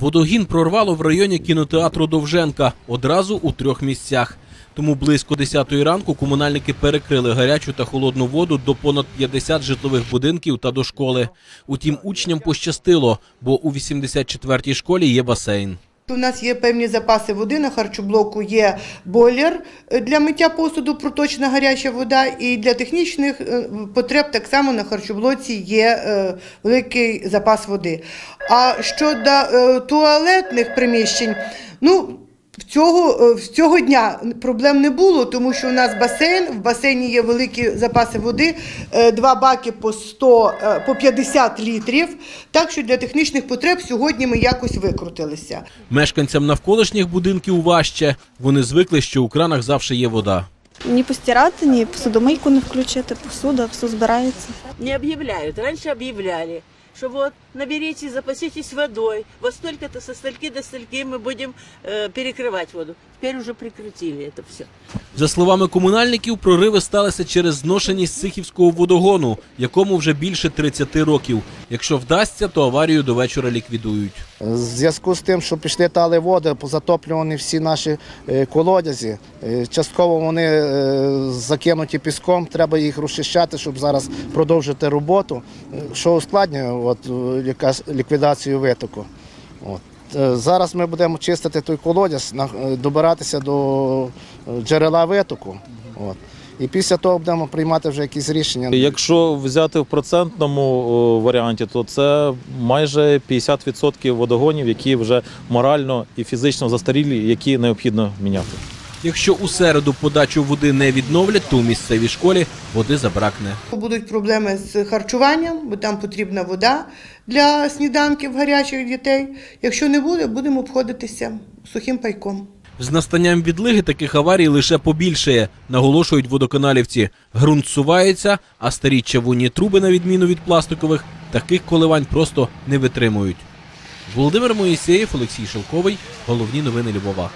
Водогін прорвало в районі кінотеатру Довженка одразу у трьох місцях. Тому близько 10 ранку комунальники перекрили гарячу та холодну воду до понад 50 житлових будинків та до школи. Утім, учням пощастило, бо у 84-й школі є басейн. У нас є певні запаси води на харчоблоку, є бойлер е, для миття посуду, проточна гаряча вода, і для технічних е, потреб так само на харчоблоці є е, великий запас води. А щодо туалетних приміщень, ну. Цього, е, цього дня проблем не було, тому що у нас басейн, в басейні є великі запаси води, е, два баки по 100, е, по 50 літрів. Так що для технічних потреб сьогодні ми якось викрутилися. Мешканцям навколишніх будинків важче. Вони звикли, що у кранах завжди є вода. Ні постирати, ні посудомийку не включити, посуда, все збирається не объявляют. Раньше объявляли, что вот наберите, запаситесь водой. Вот столько-то со стольки до стольки мы будем э, перекрывать воду. Теперь уже прекратили это все. За словами комунальників, прориви сталися через зношеність Сихівського водогону, якому вже більше 30 років. Якщо вдасться, то аварію до вечора ліквідують. В зв'язку з тим, що пішли тали води, позатоплювані всі наші е, колодязі, е, частково вони е, закинуті піском, треба їх розчищати, щоб зараз продовжити роботу, е, що ускладнює от, е, ліквідацію витоку. От. Е, Зараз ми будемо чистити той колодязь, е, добиратися до джерела витоку. От. І після того будемо приймати вже якісь рішення. Якщо взяти в процентному варіанті, то це майже 50% водогонів, які вже морально і фізично застарілі, які необхідно міняти. Якщо у середу подачу води не відновлять, то у місцевій школі води забракне. Будуть проблеми з харчуванням, бо там потрібна вода для сніданків гарячих дітей. Якщо не буде, будемо обходитися сухим пайком. З настанням відлиги таких аварій лише побільшає, наголошують водоканалівці. Ґрунт сувається, а старі чавунні труби, на відміну від пластикових, таких коливань просто не витримують. Володимир Моїсеєв, Олексій Шелковий. Головні новини Львова.